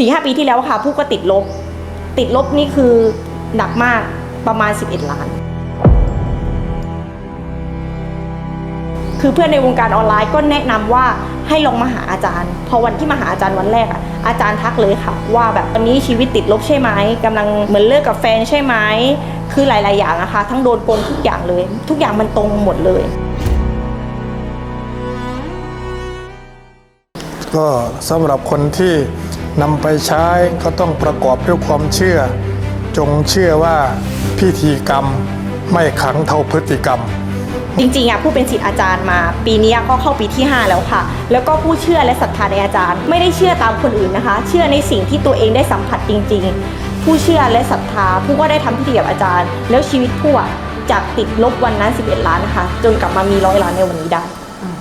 สี่ห้าปีที่แล้วค่ะผู้ก็ติดลบ ติดลบนี่คือหนักมากประมาณ 11 ล้าน คือเพื่อนในวงการออนไลน์ก็แนะนำว่าให้ลองมาหาอาจารย์ พอวันที่มาหาอาจารย์วันแรกอะอาจารย์ทักเลยค่ะ ว่าแบบตอนนี้ชีวิตติดลบใช่ไหมกำลังเหมือนเลิกกับแฟนใช่ไหมคือหลาย ๆ อย่างนะคะ ทั้งโดนโกงทุกอย่างเลย ทุกอย่างมันตรงหมดเลย ก็สำหรับคนที่ นำไปใช้ก็ต้องประกอบด้วยความเชื่อ จงเชื่อว่าพิธีกรรมไม่ขังเท่าพฤติกรรม จริงๆอะผู้เป็นศิษย์อาจารย์มา ปีนี้ก็เข้าปีที่ 5 แล้วค่ะ แล้วก็ผู้เชื่อและศรัทธาในอาจารย์ ไม่ได้เชื่อตามคนอื่นนะคะ เชื่อในสิ่งที่ตัวเองได้สัมผัสจริง ๆ ผู้เชื่อและศรัทธาผู้ก็ได้ทำพิธีกับอาจารย์ แล้วชีวิตผู้อะจากติดลบวันนั้น 11 ล้านนะคะ จนกลับมามีร้อยล้านในวันนี้ได้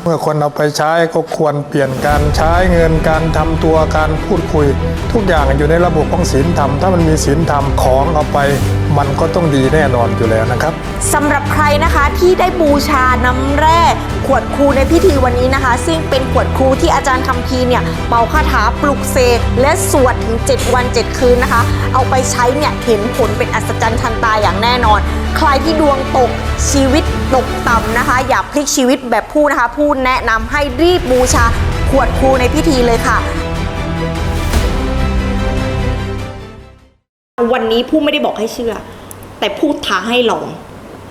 เมื่อคนเอาไปใช้ก็ควรเปลี่ยนการใช้เงินการทำตัวการพูดคุย ทุกอย่างอยู่ในระบบของศีลธรรม ถ้ามันมีศีลธรรมของเอาไป มันก็ต้องดีแน่นอนอยู่แล้วนะครับสำหรับใครนะคะที่ได้บูชาน้ำแร่ขวดครูในพิธีวันนี้นะคะ ซึ่งเป็นขวดครูที่อาจารย์คำพีร์เนี่ยเป่าคาถาปลุกเสกและสวดถึง 7 วัน 7 คืนนะคะ เอาไปใช้เนี่ยเห็นผลเป็นอัศจรรย์ทันตาอย่างแน่นอน ใครที่ดวงตกชีวิตตกต่ำนะคะ อย่าพลิกชีวิตแบบผู้นะคะ ผู้แนะนำให้รีบบูชาขวดครูในพิธีเลยค่ะวันนี้ผู้ไม่ได้บอกให้เชื่อ แต่พูดท้าให้ลอง